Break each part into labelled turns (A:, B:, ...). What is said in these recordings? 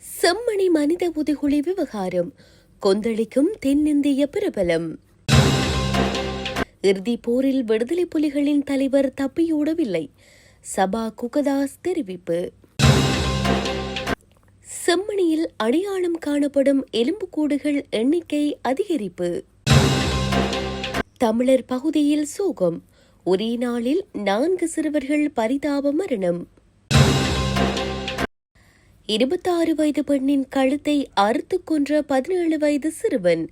A: செம்மணி மனித புதைகுழி விவகாரம். கொந்தளிக்கும் தென்னிந்திய பிரபலம். இறுதி போரில் விடுதலை புலிகளின் தலைவர் தப்பியோடவில்லை. சபா குகதாஸ் தெரிவிப்பு. செம்மணியில் அடையாளம் காணப்படும் எலும்புக்கூடுகள் எண்ணிக்கை அதிகரிப்பு. தமிழர் பகுதியில் சோகம். ஒரே நாளில் நான்கு சிறுவர்கள் பரிதாப மரணம். இருபத்தாறு வயது பெண்ணின் கழுத்தை அறுத்து கொன்ற பதினேழு வயது சிறுவன்.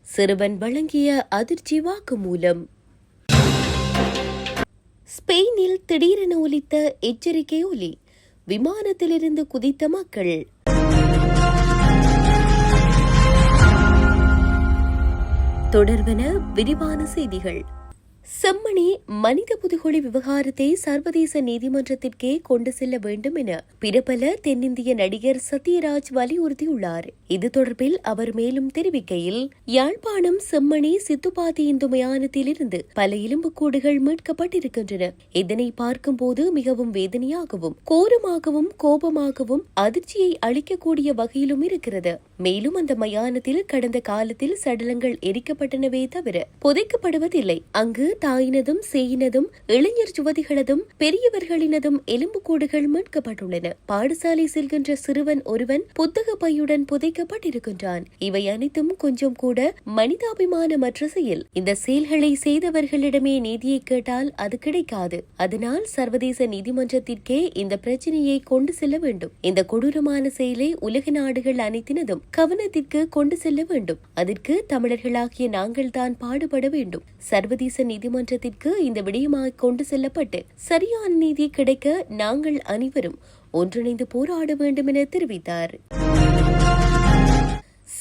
A: சிறுவன் வழங்கிய அதிர்ச்சி வாக்குமூலம். ஸ்பெயினில் திடீரென ஒலித்த எச்சரிக்கை ஒலி. விமானத்திலிருந்து குதித்த மக்கள். தொடர்வன விரிவான செய்திகள். செம்மணி மனித புதுகுழி விவகாரத்தை சர்வதேச நீதிமன்றத்திற்கே கொண்டு செல்ல வேண்டும் என பிரபல தென்னிந்திய நடிகர் சத்யராஜ் வலியுறுத்தியுள்ளார். இது தொடர்பில் அவர் மேலும் தெரிவிக்கையில் யாழ்ப்பாணம் செம்மணி சித்துப்பாத்தி இந்து மயானத்திலிருந்து பல எலும்புக்கூடுகள் மீட்கப்பட்டிருக்கின்றன. இதனை பார்க்கும்போது மிகவும் வேதனையாகவும் கோரமாகவும் கோபமாகவும் அதிர்ச்சியை அளிக்கக்கூடிய வகையிலும் இருக்கிறது. மேலும் அந்த மயானத்தில் கடந்த காலத்தில் சடலங்கள் எரிக்கப்பட்டனவே தவிர புதைக்கப்படுவதில்லை. அங்கு தாயினதும் சேயினதும் இளைஞர் யுவதிகளதும் பெரியவர்களினதும் எலும்புக்கூடுகள் மீட்கப்பட்டுள்ளன. பாடசாலை செல்கின்ற சிறுவன் ஒருவன் புத்தக பையுடன் புதைக்கப்பட்டிருக்கின்றான். இவை அனைத்தும் கொஞ்சம் கூட மனிதாபிமானமற்ற செயல். இந்த செயல்களை செய்தவர்களிடமே நீதியை கேட்டால் அது கிடைக்காது. அதனால் சர்வதேச நீதிமன்றத்திற்கே இந்த பிரச்சனையை கொண்டு செல்ல வேண்டும். இந்த கொடூரமான செயலை உலக நாடுகள் அனைத்தினதும் கவனத்திற்கு கொண்டு செல்ல வேண்டும். அதற்கு தமிழர்களாகிய நாங்கள் தான் பாடுபட வேண்டும். சர்வதேச நீதிமன்றத்திற்கு இந்த விடயமாக கொண்டு செல்லப்பட்டு சரியான நீதி கிடைக்க நாங்கள் அனைவரும் ஒன்றிணைந்து போராட வேண்டும் என தெரிவித்தார்.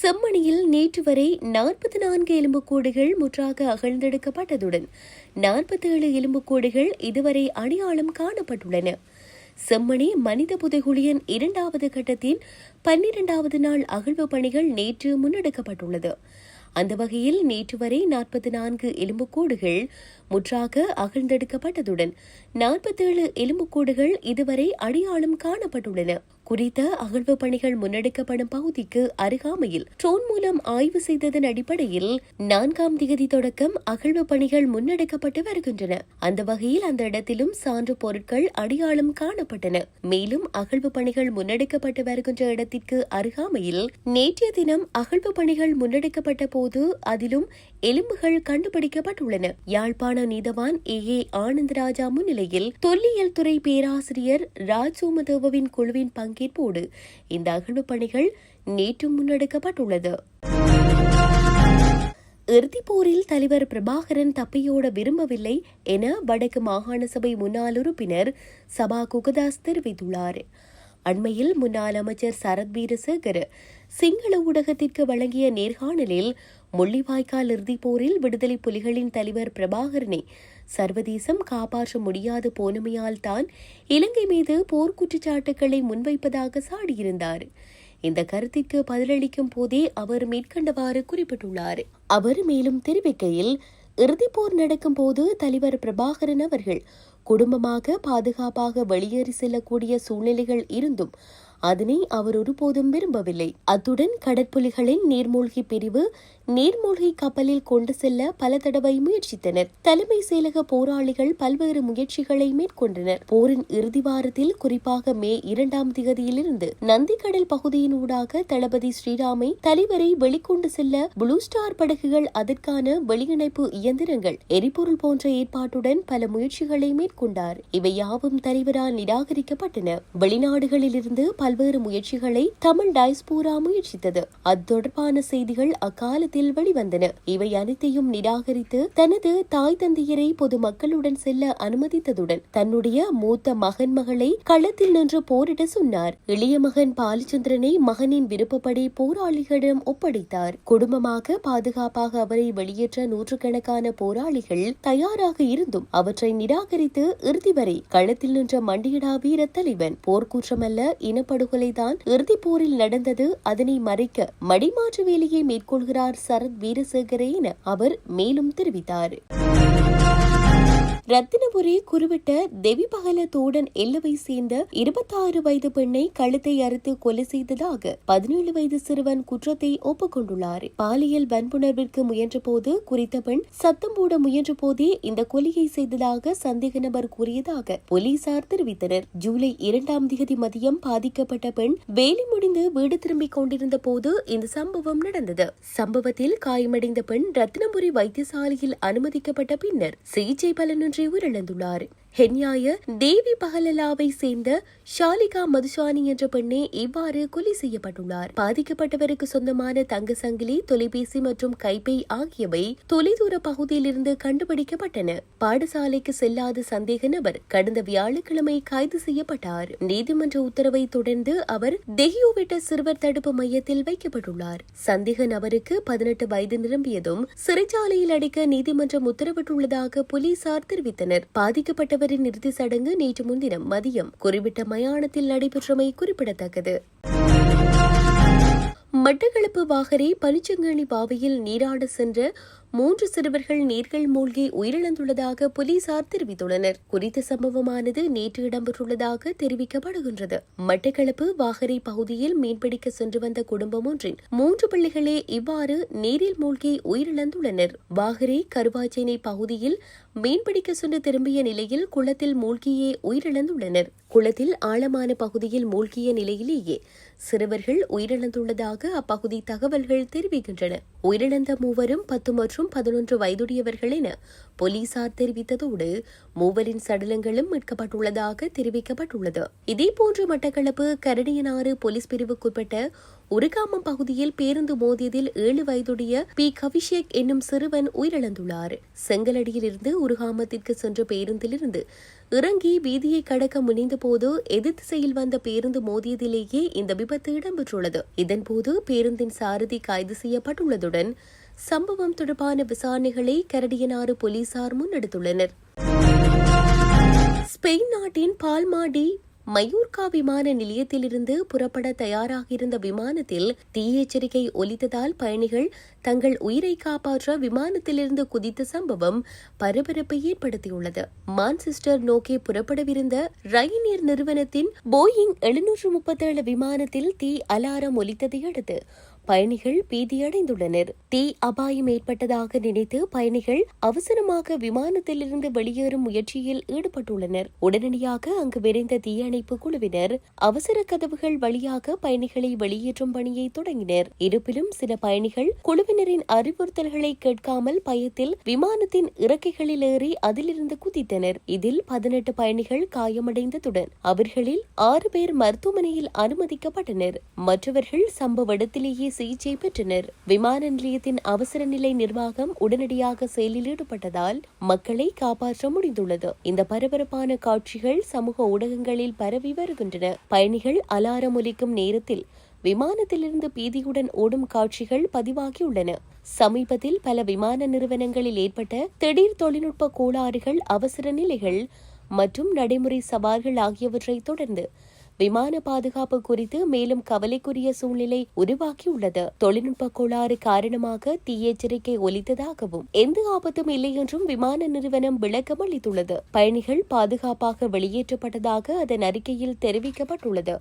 A: செம்மணியில் நேற்று வரை நாற்பத்தி நான்கு எலும்புக்கூடுகள் முற்றாக அகழ்ந்தெடுக்கப்பட்டதுடன் நாற்பத்தி ஏழு எலும்புக்கூடுகள் இதுவரை அடையாளம் காணப்பட்டுள்ளன. செம்மணி மனித புதைகுழியின் இரண்டாவது கட்டத்தின் பன்னிரண்டாவது நாள் அகழ்வு பணிகள் நேற்று முன்னெடுக்கப்பட்டுள்ளது. அந்த வகையில் நேற்று வரை நாற்பத்தி நான்கு எலும்புக்கூடுகள் முற்றாக அகழ்ந்தெடுக்கப்பட்டதுடன் நாற்பத்தேழு எலும்புக்கூடுகள் இதுவரை அடையாளம் காணப்பட்டுள்ளன. குறித்த அகழ்வு பணிகள் முன்னெடுக்கப்படும் பகுதிக்கு அருகாமையில் ட்ரோன் மூலம் ஆய்வு செய்ததன் அடிப்படையில் நான்காம் திகதி தொடக்கம் அகழ்வு பணிகள் முன்னெடுக்கப்பட்டு வருகின்றன. அந்த வகையில் அந்த இடத்திலும் சான்று பொருட்கள் அடையாளம் காணப்பட்டன. மேலும் அகழ்வு பணிகள் முன்னெடுக்கப்பட்டு வருகின்ற இடத்திற்கு அருகாமையில் நேற்றைய தினம் அகழ்வு பணிகள் முன்னெடுக்கப்பட்ட போது அதிலும் எலும்புகள் கண்டுபிடிக்கப்பட்டுள்ளன. யாழ்ப்பாண நீதவான் ஏ. ஏ. ஆனந்தராஜா முன்னிலையில் தொல்லியல் துறை பேராசிரியர் ராஜ் சோமதேவவின் குழுவின் பங்கேற்போடு இந்த அகழ்வு பணிகள் நேற்று முன்னெடுக்கப்பட்டுள்ளது. இறுதிப்போரில் தலைவர் பிரபாகரன் தப்பியோட விரும்பவில்லை என வடக்கு மாகாண சபை முன்னாள் உறுப்பினர் சபா குகதாஸ் தெரிவித்துள்ளார். அண்மையில் முன்னாள் அமைச்சர் சரத் வீரசேகர் சிங்கள ஊடகத்திற்கு வழங்கிய நேர்காணலில் முள்ளிவாய்க்கால் இறுதிப் போரில் விடுதலை புலிகளின் தலைவர் பிரபாகரனை சர்வதேசம் காப்பாற்ற முடியாது போனமையால் தான் இலங்கை மீது போர் குற்றச்சாட்டுகளை முன்வைப்பதாக சாடியிருந்தார். இந்த கருத்திற்கு பதிலளிக்கும் போதே அவர் மேற்கண்டவாறு குறிப்பிட்டுள்ளார். அவர் மேலும் தெரிவிக்கையில் இறுதிப் போர் நடக்கும் போது தலைவர் பிரபாகரன் அவர்கள் குடும்பமாக பாதுகாப்பாக வெளியேறி செல்லக்கூடிய சூழ்நிலைகள் இருந்தும் அதனை அவர் ஒருபோதும் விரும்பவில்லை. அத்துடன் கடற்புலிகளின் நீர்மூழ்கி பிரிவு நீர்மூழ்கி கப்பலில் கொண்டு செல்ல பல தடவை முயற்சித்தனர். தலைமை செயலக போராளிகள் பல்வேறு முயற்சிகளை மேற்கொண்டனர். போரின் இறுதி வாரத்தில் குறிப்பாக மே இரண்டாம் திகதியிலிருந்து நந்திக்கடல் பகுதியின் ஊடாக தளபதி ஸ்ரீராமை தலைவரை வெளிக்கொண்டு செல்ல ப்ளூ ஸ்டார் படகுகள் அதற்கான வெளியிணைப்பு இயந்திரங்கள் எரிபொருள் போன்ற ஏற்பாட்டுடன் பல முயற்சிகளை மேற்கொண்டார். இவை யாவும் தலைவரால் நிராகரிக்கப்பட்டன. வெளிநாடுகளிலிருந்து பல்வேறு முயற்சிகளை தமிழ் டைஸ்பூரா முயற்சித்தது. அது தொடர்பான செய்திகள் அக்காலத்தில் வெளிவந்தன. இவை அனைத்தையும் நிராகரித்து தனது தாய் தந்தையரை பொதுமக்களுடன் செல்ல அனுமதித்ததுடன் தன்னுடைய மூத்த மகன் மகளை களத்தில் நின்று போரிட சொன்னார். இளைய மகன் பாலச்சந்திரனை மகனின் விருப்பப்படி போராளிகளிடம் ஒப்படைத்தார். குடும்பமாக பாதுகாப்பாக அவரை வெளியேற்ற நூற்றுக்கணக்கான போராளிகள் தயாராக இருந்தும் அவற்றை நிராகரித்து இறுதி வரை களத்தில் நின்ற மண்டியடா வீர தலைவன். போர்க்குற்றமல்ல இனப்படுகொலைதான் இறுதிப் போரில் நடந்தது. அதனை மறைக்க மடிமாற்று வேலையை மேற்கொள்கிறார் சரத் வீரசேகரே என அவர் மேலும் தெரிவித்தார். ரத்தினபுரி குறிவிட்ட தெவி பகல தோடன் எல்லவை சேர்ந்த இருபத்தாறு வயது பெண்ணை கழுத்தை அறுத்து கொலை செய்ததாக பதினேழு வயது சிறுவன் குற்றத்தை ஒப்புக்கொண்டுள்ளார். பாலியல் வன்புணர்விற்கு முயன்றபோது குறித்த பெண் சத்தம் போட முயன்ற போதே இந்த கொலையை செய்ததாக சந்தேக நபர் கூறியதாக போலீசார் தெரிவித்தனர். ஜூலை இரண்டாம் தேதி மதியம் பாதிக்கப்பட்ட பெண் வேலை முடிந்து வீடு திரும்பிக் கொண்டிருந்த போது இந்த சம்பவம் நடந்தது. சம்பவத்தில் காயமடைந்த பெண் ரத்தினபுரி வைத்தியசாலையில் அனுமதிக்கப்பட்ட பின்னர் சிகிச்சை பலனின்றி உயிரிழந்துள்ளார். ஹென்யாய தேவி பகலலாவை சேர்ந்த ஷாலிகா மதுசானி என்ற பெண்ணே இவ்வாறு கொலை செய்யப்பட்டுள்ளார். பாதிக்கப்பட்டவருக்கு சொந்தமான தங்க சங்கிலி தொலைபேசி மற்றும் கைப்பை ஆகியவை தொலைதூர பகுதியிலிருந்து கண்டுபிடிக்கப்பட்டன. பாடசாலைக்கு செல்லாத சந்தேக நபர் கடந்த வியாழக்கிழமை கைது செய்யப்பட்டார். நீதிமன்ற உத்தரவை தொடர்ந்து அவர் தெஹியோவிட்ட சிறுவர் தடுப்பு மையத்தில் வைக்கப்பட்டுள்ளார். சந்தேக நபருக்கு பதினெட்டு வயது நிரம்பியதும் சிறைச்சாலையில் அடைக்க நீதிமன்றம் உத்தரவிட்டுள்ளதாக போலீசார் தெரிவித்தனர். பாதிக்கப்பட்டவரின் இறுதி சடங்கு நேற்று முன்தினம் மதியம் குறிப்பிட்ட மயானத்தில் நடைபெற்றமை குறிப்பிடத்தக்கது. மட்டக்களப்பு வாகரே பனிச்சங்கணி பாவையில் நீராட சென்ற மூன்று சிறுவர்கள் நீர்கள் மூழ்கி உயிரிழந்துள்ளதாக போலீசார் தெரிவித்துள்ளனர். குறித்த சம்பவமானது நேற்று இடம்பெற்றுள்ளதாக தெரிவிக்கப்படுகின்றது. மட்டக்களப்பு வாகரை பகுதியில் மீன்பிடிக்க சென்று வந்த குடும்பம் ஒன்றின் மூன்று பிள்ளைகளே இவ்வாறு நீரில் மூழ்கி உயிரிழந்துள்ளனர். வாகரை கருவாச்சேனை பகுதியில் மீன்பிடிக்க சென்று திரும்பிய நிலையில் குளத்தில் மூழ்கியே உயிரிழந்துள்ளனர். குளத்தில் ஆழமான பகுதியில் மூழ்கிய நிலையிலேயே சிறுவர்கள் உயிரிழந்துள்ளதாக அப்பகுதி தகவல்கள் தெரிவிக்கின்றன. உயிரிழந்த மூவரும் பத்து மற்றும் மற்றும் பதினொன்று வயதுடையவர்கள் என போலீசார் தெரிவித்ததோடு மூவரின் சடலங்களும் மீட்கப்பட்டுள்ளதாக தெரிவிக்கப்பட்டுள்ளது. இதேபோன்று மட்டக்களப்பு கரடியனாறு போலீஸ் பிரிவுக்குட்பட்ட உருகாமம் பகுதியில் பேருந்து மோதியதில் ஏழு வயதுடைய பி. கவிஷேக் என்னும் சிறுவன் உயிரிழந்துள்ளார். செங்கலடியில் இருந்து உருகாமத்திற்கு சென்ற பேருந்திலிருந்து இறங்கி வீதியை கடக்க முனைந்த போது எதிர் திசையில் வந்த பேருந்து மோதியதிலேயே இந்த விபத்து இடம்பெற்றுள்ளது. இதன்போது பேருந்தின் சாரதி கைது செய்யப்பட்டுள்ளதுடன் சம்பவம் தொடர்பான விசாரணைகளை கரடியனாறு போலீசார் முன்னெடுத்துள்ளனர். ஸ்பெயின் நாட்டின் பால்மாடி மயூர்கா விமான நிலையத்திலிருந்து புறப்பட தயாராக இருந்த விமானத்தில் தீ எச்சரிக்கை ஒலித்ததால் பயணிகள் தங்கள் உயிரை காப்பாற்ற விமானத்திலிருந்து குதித்த சம்பவம் பரபரப்பை ஏற்படுத்தியுள்ளது. மான்செஸ்டர் நோக்கி புறப்படவிருந்த ரயினியர் நிறுவனத்தின் போயிங் எழுநூற்று முப்பத்தேழு விமானத்தில் தீ அலாரம் ஒலித்ததை அடுத்து பயணிகள் பீதியடைந்துள்ளனர். தீ அபாயம் ஏற்பட்டதாக நினைத்து பயணிகள் அவசரமாக விமானத்திலிருந்து வெளியேறும் முயற்சியில் ஈடுபட்டுள்ளனர். உடனடியாக அங்கு விரைந்த தீயணைப்பு குழுவினர் அவசர கதவுகள் வழியாக பயணிகளை வெளியேற்றும் பணியை தொடங்கினர். இருப்பினும் சில பயணிகள் குழுவினரின் அறிவுறுத்தல்களை கேட்காமல் பயத்தில் விமானத்தின் இறக்கைகளில் ஏறி அதிலிருந்து குதித்தனர். இதில் பதினெட்டு பயணிகள் காயமடைந்ததுடன் அவர்களில் ஆறு பேர் மருத்துவமனையில் அனுமதிக்கப்பட்டனர். மற்றவர்கள் சம்பவ இடத்திலேயே சிகிச்சை பெற்றனர். விமான நிலையத்தின் அவசர நிலை நிர்வாகம் உடனடியாக செயலில் ஈடுபட்டதால் மக்களை காப்பாற்ற முடிந்துள்ளது. இந்த பரபரப்பான காட்சிகள் சமூக ஊடகங்களில் பரவி வருகின்றன. பயணிகள் அலாரம் ஒலிக்கும் நேரத்தில் விமானத்திலிருந்து பீதியுடன் ஓடும் காட்சிகள் பதிவாகியுள்ளன. சமீபத்தில் பல விமான நிறுவனங்களில் ஏற்பட்ட திடீர் தொழில்நுட்ப கோளாறுகள் அவசர நிலைகள் மற்றும் நடைமுறை சவால்கள் ஆகியவற்றை தொடர்ந்து விமான பாதுகாப்பு குறித்து மேலும் கவலைக்குரிய சூழ்நிலை உருவாக்கியுள்ளது தொழில்நுட்ப கோளாறு காரணமாக தீயெச்சரிக்கை ஒலித்ததாகவும் எந்த ஆபத்தும் இல்லை என்றும் விமான நிறுவனம் விளக்கம் அளித்துள்ளது. பயணிகள் பாதுகாப்பாக வெளியேற்றப்பட்டதாக அதன் அறிக்கையில் தெரிவிக்கப்பட்டுள்ளது.